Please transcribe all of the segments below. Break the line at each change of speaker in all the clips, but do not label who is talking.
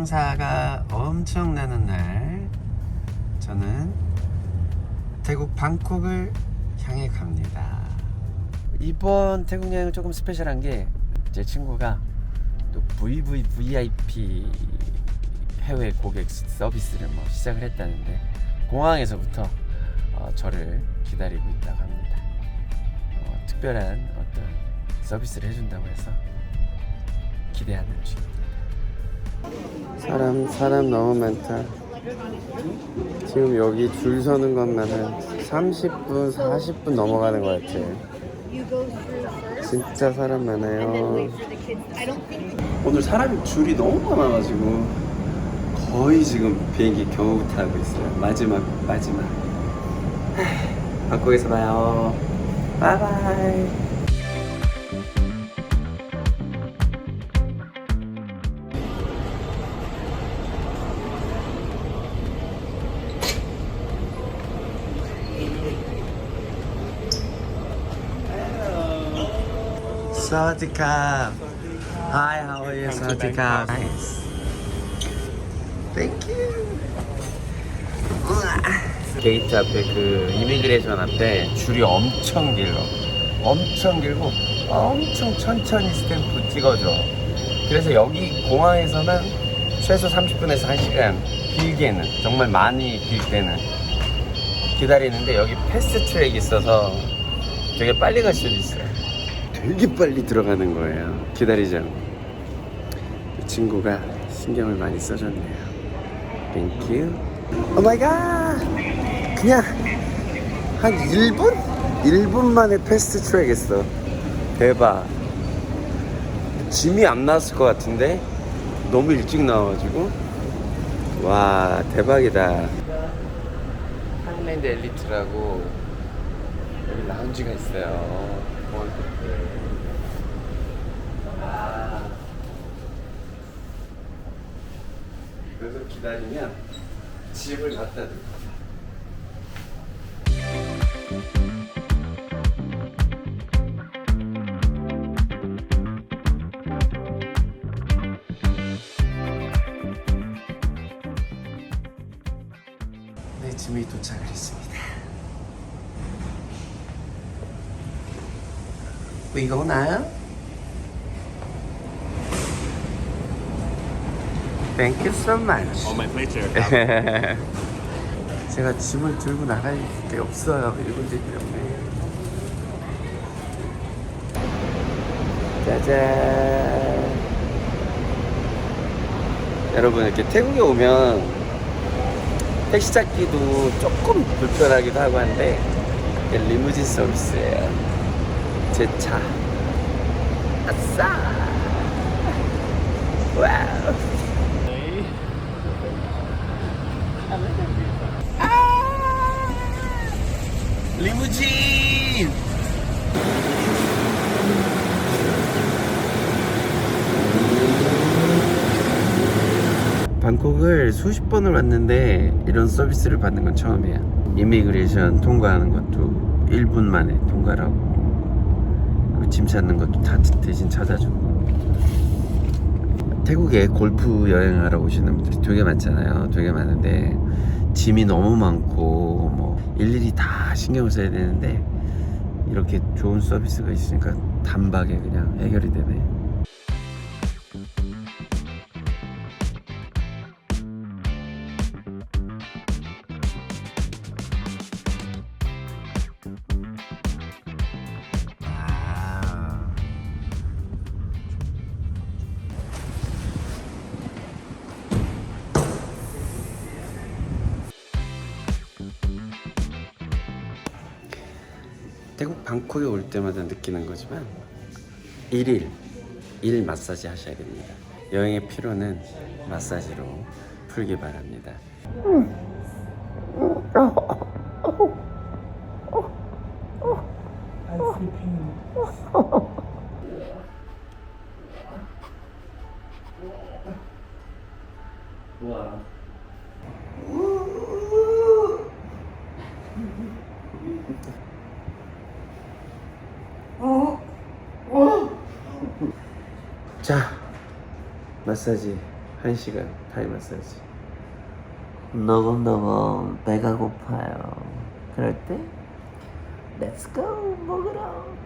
黄沙가 엄청 나는 날 저는 태국 방콕을 향해 갑니다. 이번 태국 여행은 조금 스페셜한 게 제 친구가 또 VVVIP 해외 고객 서비스를 뭐 시작을 했다는데 공항에서부터 어, 저를 기다리고 있다고 합니다. 어, 특별한 어떤 서비스를 해준다고 해서 기대하는 중입니다. 사람 사람 너무 많다. 지금 여기 줄 서는 것만은 30분, 40분 넘어가는 것 같아. 진짜 사람 많아요. 오늘 사람이 줄이 너무 많아가지고 거의 지금 비행기 겨우 타고 있어요. 마지막 마지막. 방콕에서 봐요. 바이바이. 사와디캅. Hi, how are you? 사와디캅. Nice. Thank you. 게이트 앞에 그 이미그레이션 앞에 줄이 엄청 길어. 엄청 길고 엄청 천천히 스탬프 찍어줘. 그래서 여기 공항에서는 최소 30분에서 1시간 길게는 정말 많이 길 때는 기다리는데 여기 패스트 트랙이 있어서 되게 빨리 갈 수도 있어요. 되게 빨리 들어가는 거예요. 기다리자고. 이 친구가 신경을 많이 써줬네요. 땡큐. 오 마이 갓. 그냥 한 1분? 1분 만에 패스트 트랙 했어. 대박. 짐이 안 나왔을 것 같은데 너무 일찍 나와가지고 와 대박이다. 하일랜드 엘리트라고 여기 라운지가 있어요. 와. 그래서 기다리면 집을 갖다 줄 거야. 네, 짐이 도착을 했습니다. We go now? Thank you so much.
Oh, my pleasure.
제가 짐을 들고 나갈 게 없어요. 일본들 때문에. 짜잔. 여러분 이렇게 태국에 오면 택시 잡기도 조금 불편하기도 하고 한데 리무진 서비스예요. 제 차. 아싸. 리무진! 방콕을 수십 번을 왔는데 이런 서비스를 받는 건 처음이야. 이미그레이션 통과하는 것도 1분 만에 그리고 짐 찾는 것도 다 대신 찾아주고 태국에 골프 여행하러 오시는 분들이 되게 많잖아요. 되게 많은데 짐이 너무 많고 뭐 일일이 다 신경을 써야 되는데 이렇게 좋은 서비스가 있으니까 단박에 그냥 해결이 되네. 태국 방콕에 올 때마다 느끼는 거지만 일일 일 마사지 하셔야 됩니다. 여행의 피로는 마사지로 풀기 바랍니다. 와. 자, 마사지 한 시간 타이 마사지.
너금너금 배가 고파요. 그럴 때 go 먹으러.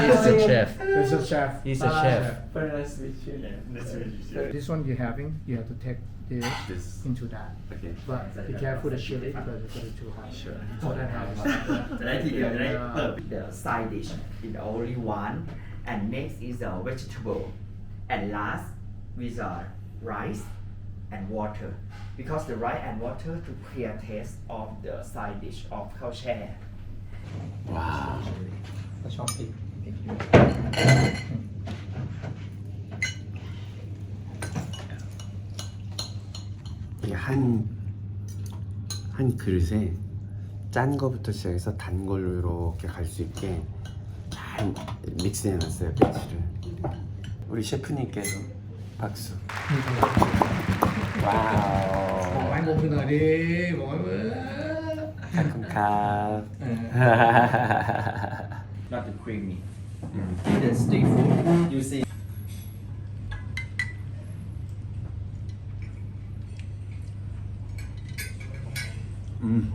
He's a chef.
He's a chef.
He's a ah, chef.
Very nice to meet you.
Nice to meet you.
This one you're having, you have to take this
This.
into that.
Okay.
But be careful the chili because it's going too hot.
Sure.
So that happens.
Uh, และทีเดียวจะได้เพิ่ม the side dish is the only one and next is the vegetable and last is the uh, rice and water because the rice and water to clear taste of the side dish of khao share ว้าว เขา
ชอบพริก
한, 한 그릇에 짠 거부터 시작해서 단 걸로 이렇게 갈 수 있게 잘 믹스해 놨어요 배치를. 우리 셰프님께서 박수. 와우.
먹어야 먹는 날이 먹으면.
가끔가. 네.
Not the creamy. In the street food you see
음.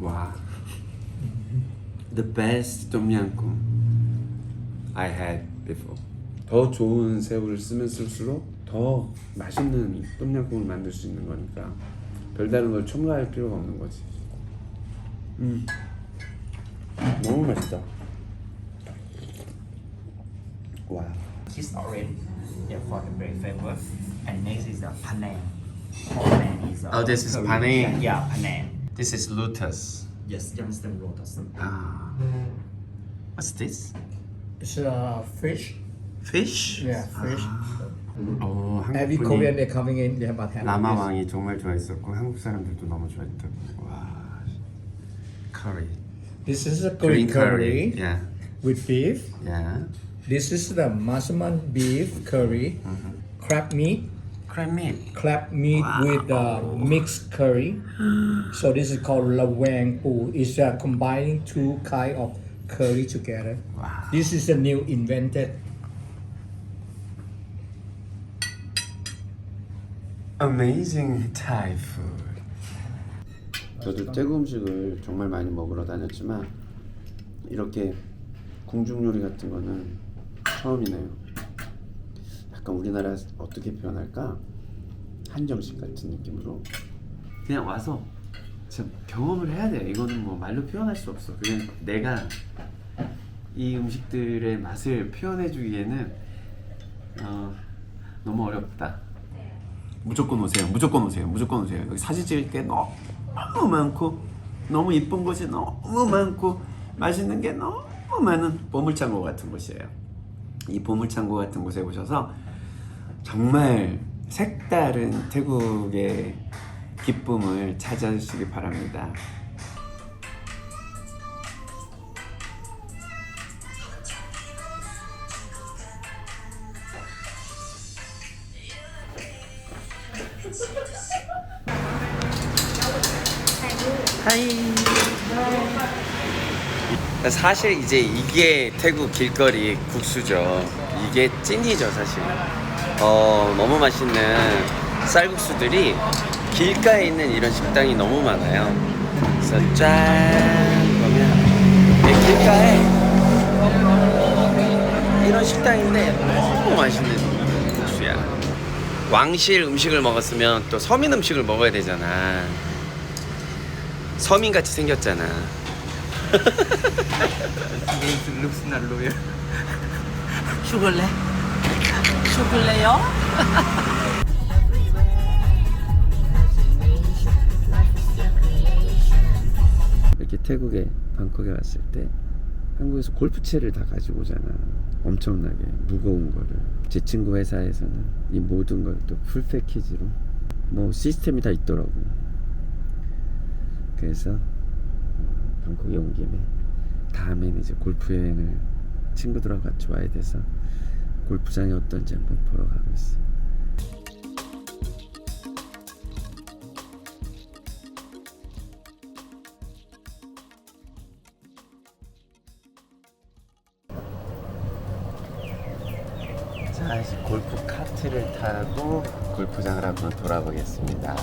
와. The best 똠양꿍 I had before. 더 좋은 새우를 쓰면 쓸수록 더 맛있는 똠양꿍을 만들 수 있는 거니까 별다른 걸 첨가할 필요가 없는 거지. 음. 너무 맛있다. 와.
kiss orange yeah for the very flavor and next is the panang panang is a
Oh, this is
curry.
panang.
yeah panang
This is lotus.
yes youngster lotus
Ah. What's this?
It's a fish.
Fish?
Yeah, fish.
어,
Every
한국
Korean
분이
they coming in, they have about have
라마
this.
왕이 정말 좋아했었고 한국 사람들도 너무 좋아했다고. 와, curry,
this is a
green
green
curry.
curry
Yeah,
with beef.
yeah.
This is the massaman beef curry, crab meat,
Crab meat.
crab meat with uh, mixed curry. so this is called lawang pu. It's uh, combining two kind of curry together.
Wow.
This is a new invented.
Amazing Thai food. 저도 태국 음식을 정말 많이 먹으러 다녔지만 이렇게 궁중 요리 같은 거는 처음이네요. 약간 우리나라 어떻게 표현할까? 한정식 같은 느낌으로 그냥 와서 진짜 경험을 해야 돼. 이거는 뭐 말로 표현할 수 없어. 그냥 내가 이 음식들의 맛을 표현해주기에는 어, 너무 어렵다. 무조건 오세요. 무조건 오세요. 무조건 오세요. 여기 사진 찍을 게 너무 많고 너무 이쁜 곳이 너무 많고 맛있는 게 너무 많은 보물창고 같은 곳이에요. 이 보물창고 같은 곳에 오셔서 정말 색다른 태국의 기쁨을 찾아주시기 바랍니다. 사실 이제 이게 태국 길거리 국수죠. 이게 찐이죠, 사실. 어, 너무 맛있는 쌀국수들이 길가에 있는 이런 식당이 너무 많아요. 그래서 짠 보면 이 길가에 이런 식당인데 너무 맛있는 국수야. 왕실 음식을 먹었으면 또 서민 음식을 먹어야 되잖아. 서민 같이 생겼잖아.
looks not loyal 초콜릿 초콜릿요?
이렇게 태국에 방콕에 왔을 때 한국에서 골프채를 다 가지고 오잖아. 엄청나게 무거운 거를. 제 친구 회사에서는 이 모든 걸 또 풀 패키지로 뭐 시스템이 다 있더라고. 그래서 방콕에 온 김에 다음엔 이제 골프 여행을 친구들하고 같이 와야 돼서 골프장이 어떤지 한번 보러 가고 있어. 자, 골프 카트를 타고 골프장을 한번 돌아보겠습니다.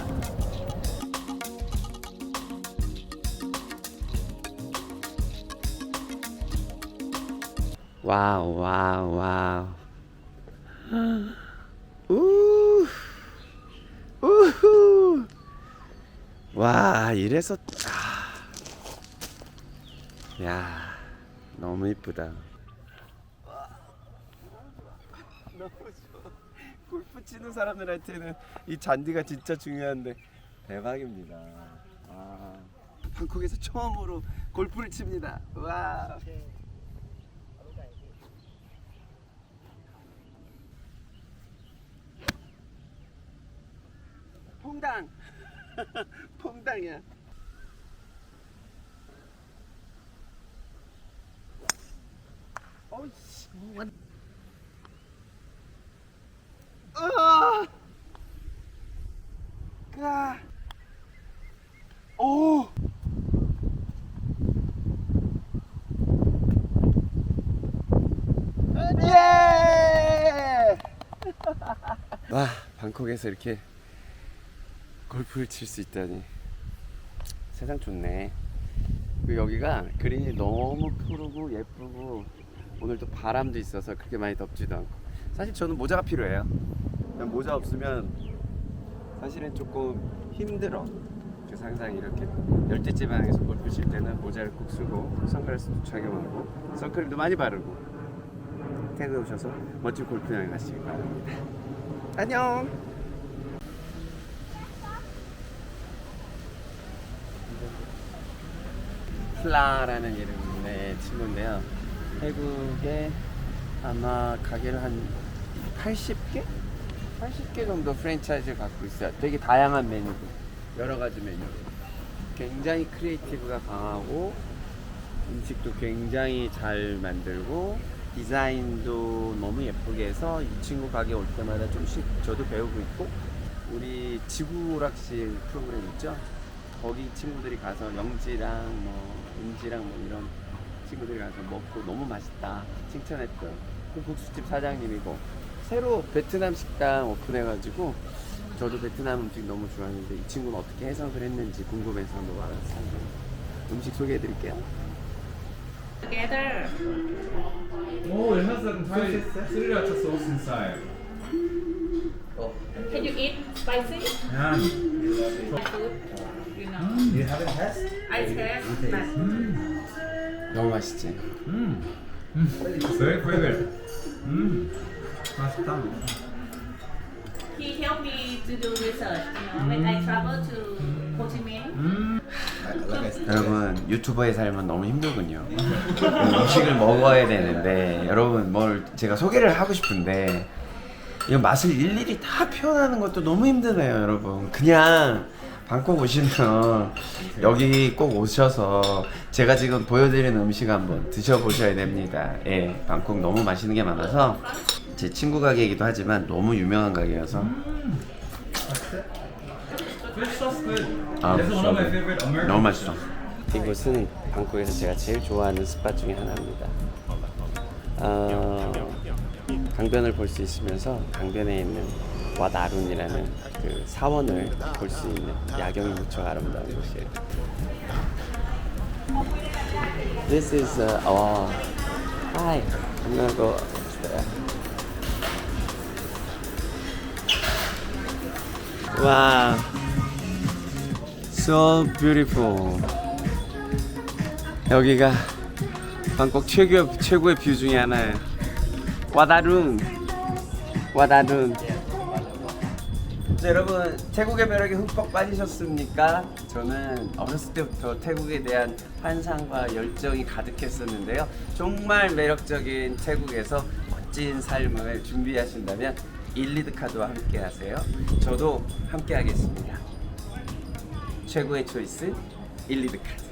와우, 와우, 와우. 우, 우후. 와, 이래서, 아. 야, 너무 이쁘다. 너무 좋아. 골프 치는 사람들한테는 이 잔디가 진짜 중요한데 대박입니다. 아, 방콕에서 처음으로 골프를 칩니다. 와. 퐁당. 퐁당이야. 어이씨. 아! 까. 오! 예! 와, 방콕에서 이렇게 골프를 칠 수 있다니. 세상 좋네. 그 여기가 그린이 너무 푸르고 예쁘고 오늘 또 바람도 있어서 그렇게 많이 덥지도 않고 사실 저는 모자가 필요해요. 모자 없으면 사실은 조금 힘들어. 항상 이렇게 열대지방에서 골프 칠 때는 모자를 꼭 쓰고 선글라스도 착용하고 선크림도 많이 바르고 태국에 오셔서 멋진 골프 여행 가시기 바랍니다. 안녕. 플라라는 이름의 친구인데요. 태국에 아마 가게를 한 80개? 80개 정도 프랜차이즈를 갖고 있어요. 되게 다양한 메뉴고 여러 가지 메뉴. 굉장히 크리에이티브가 강하고 음식도 굉장히 잘 만들고 디자인도 너무 예쁘게 해서 이 친구 가게 올 때마다 좀씩 저도 배우고 있고 우리 지구 오락실 프로그램 있죠? 거기 친구들이 가서 영지랑 뭐 은지랑 뭐 이런 친구들이 가서 먹고 너무 맛있다 칭찬했던 그 국수집 사장님이고 새로 베트남 식당 오픈해가지고 저도 베트남 음식 너무 좋아하는데 이 친구는 어떻게 해석을 했는지 궁금해서 한번 와봤어요 음식 소개해드릴게요
together. Oh, it has a Thai sriracha sauce inside.
Can you eat spicy?
Yeah.
Food, you know.
You haven't
너무 맛있지?
Mm. Mm. Very quick. Mm. 맛있다.
he helped me to do research, you know, when I travel to Ho Chi Minh.
Mm.
여러분 유튜버의 삶은 너무 힘들군요 음식을 먹어야 되는데 여러분 뭘 제가 소개를 하고 싶은데 이 맛을 일일이 다 표현하는 것도 너무 힘드네요 여러분 그냥 방콕 오시면 여기 꼭 오셔서 제가 지금 보여드리는 음식 한번 드셔보셔야 됩니다 예 방콕 너무 맛있는 게 많아서 제 친구 가게이기도 하지만 너무 유명한 가게여서. 아,
This is one of my favorite American.
너무 맛있어. 이곳은 방콕에서 제가 제일 좋아하는 스팟 중에 하나입니다. 어, 강변을 볼 수 있으면서 강변에 있는 와다룬이라는 그 사원을 볼 수 있는 야경이 무척 아름다운 곳이에요. This is uh, oh, hi. I'm gonna go upstairs. Wow. So beautiful. 여기가 방콕 최고 최고의 뷰 중에 하나예요. 와다룬. 와다룬. 자, 여러분 태국의 매력에 흠뻑 빠지셨습니까? 저는 어렸을 때부터 태국에 대한 환상과 열정이 가득했었는데요. 정말 매력적인 태국에서 멋진 삶을 준비하신다면 일리드 카드와 함께 하세요. 저도 함께 하겠습니다. 최고의 초이스 일리드 카드.